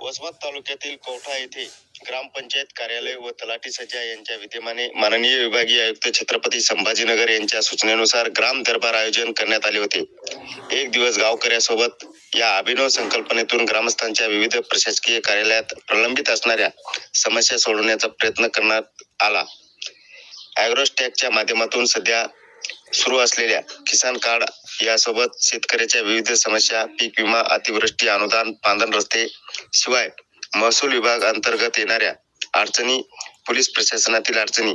वसमत तालुक्यातील कौठा येथे ग्रामपंचायत कार्यालय व तलाठी सज्जा यांच्या विद्यमाने माननीय विभागीय आयुक्त छत्रपती संभाजीनगर यांच्या सूचनेनुसार ग्राम दरबार आयोजन करण्यात आले होते. एक दिवस गावकऱ्यासोबत या अभिनव संकल्पनेतून ग्रामस्थांच्या विविध प्रशासकीय कार्यालयात प्रलंबित असणाऱ्या समस्या सोडवण्याचा प्रयत्न करण्यात आला. अॅग्रोस्टॅकच्या माध्यमातून सध्या सुरू असलेल्या किसान कार्ड यासोबत शेतकऱ्याच्या विविध समस्या पीक विमा अतिवृष्टी अनुदान पांधन रस्ते शिवाय महसूल विभाग अंतर्गत येणाऱ्या अडचणी पोलीस प्रशासनातील अडचणी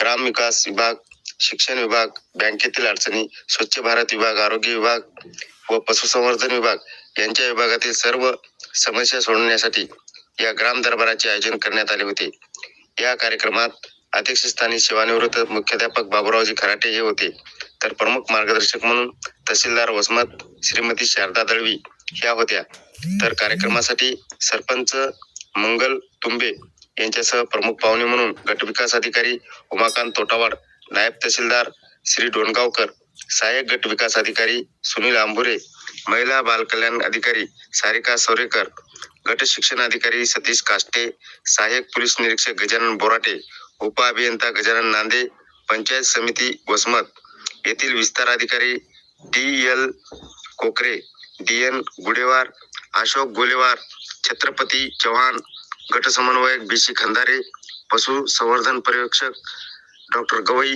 ग्राम विकास विभाग शिक्षण विभाग बँकेतील अडचणी स्वच्छ भारत विभाग आरोग्य विभाग व पशुसंवर्धन विभाग यांच्या विभागातील सर्व समस्या सोडवण्यासाठी या ग्राम दरबाराचे आयोजन करण्यात आले होते. या कार्यक्रमात अध्यक्षस्थानी सेवानिवृत्त मुख्याध्यापक बाबुरावजी खराटे हे होते. तर प्रमुख मार्गदर्शक म्हणून तहसीलदार वसमत श्रीमती शारदा दळवी ह्या होत्या. तर कार्यक्रमासाठी सरपंच मंगल तुंबे यांच्यासह प्रमुख पाहुणे म्हणून गटविकास अधिकारी उमाकांत तोटावाड नायब तहसीलदार श्री डोणगावकर सहाय्यक गट विकास अधिकारी सुनील आंबुरे महिला बाल कल्याण अधिकारी सारिका सोरेकर गट शिक्षण अधिकारी सतीश काष्टे सहाय्यक पोलीस निरीक्षक गजानन बोराटे उप अभियंता गजानन नांदे पंचायत समिती वसमत. येथील विस्तार अधिकारी D L Kokare D N Gudewar Ashok Golewar Chhatrapati Chavan गट समन्वयक बी सी खंदारे पशु संवर्धन पर्यवेक्षक डॉक्टर गवई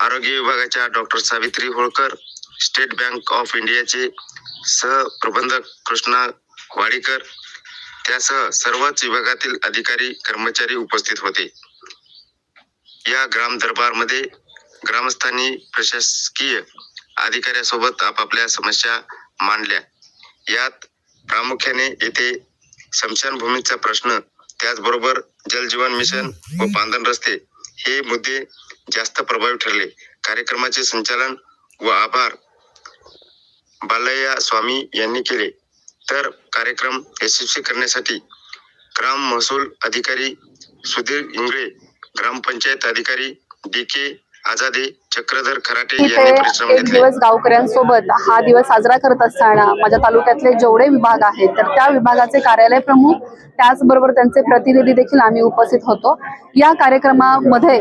आरोग्य विभागाच्या doctor Savitri Holkar state bank of इंडियाचे सहप्रबंधक कृष्णा वाडीकर त्यासह सर्वच विभागातील अधिकारी कर्मचारी उपस्थित होते. या ग्राम दरबारमध्ये ग्रामस्थांनी प्रशासकीय अधिकाऱ्यासोबत आपापल्या समस्या मांडल्या. यात प्रामुख्याने येथे स्मशानभूमीचा प्रश्न त्याचबरोबर जलजीवन मिशन व पांधन रस्ते हे मुद्दे जास्त प्रभावी ठरले. कार्यक्रमाचे संचालन व आभार बालय्या स्वामी यांनी केले. तर कार्यक्रम यशस्वी करण्यासाठी ग्राम महसूल अधिकारी सुधीर इंगळे ग्रामपंचायत अधिकारी डी के आजादे चक्रधर खराटे यांनी एक दिवस गावकऱ्यांसोबत हा दिवस साजरा करत असताना माझ्या तालुक्यातले जेवढे विभाग आहेत तर त्या विभागाचे कार्यालय प्रमुख त्याचबरोबर त्यांचे प्रतिनिधी देखील आम्ही उपस्थित होतो. या कार्यक्रमामध्ये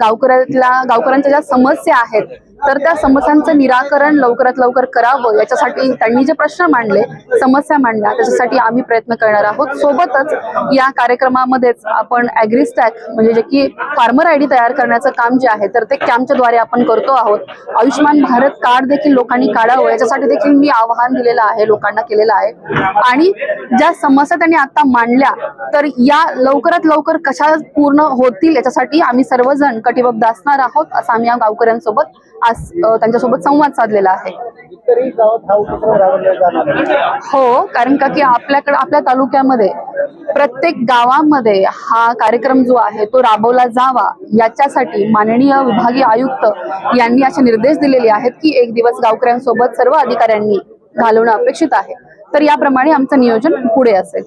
गावकऱ्यातल्या गावकऱ्यांच्या ज्या समस्या आहेत तर त्या समस्यांचं निराकरण लवकरात लवकर करावं याच्यासाठी त्यांनी जे प्रश्न मांडले समस्या मांडल्या त्याच्यासाठी आम्ही प्रयत्न करणार आहोत. सोबतच या कार्यक्रमामध्येच आपण ॲग्रिस्टॅक म्हणजे जे की फार्मर आय डी तयार करण्याचं काम जे आहे तर ते कॅम्पच्या द्वारे आपण करतो आहोत. आयुष्यमान भारत कार्ड देखील लोकांनी काढावं याच्यासाठी देखील मी आवाहन दिलेलं आहे लोकांना केलेलं आहे. आणि ज्या समस्या त्यांनी आता मांडल्या तर या लवकरात लवकर कशा पूर्ण होतील याच्यासाठी आम्ही सर्वजण कटिबद्ध असणार आहोत असं आम्ही या गावकऱ्यांसोबत आज त्यांच्यासोबत संवाद साधलेला हा आहे. हो कारण का की आपल्याकडे आपल्या तालुक्यामध्ये प्रत्येक गावामध्ये हा कार्यक्रम जो आहे तो राबवला जावा याच्यासाठी माननीय विभागीय आयुक्त यांनी असे निर्देश दिलेले आहेत की एक दिवस गावकऱ्यांसोबत सर्व अधिकाऱ्यांनी घालवणं अपेक्षित आहे. तर याप्रमाणे आमचं नियोजन पुढे असेल.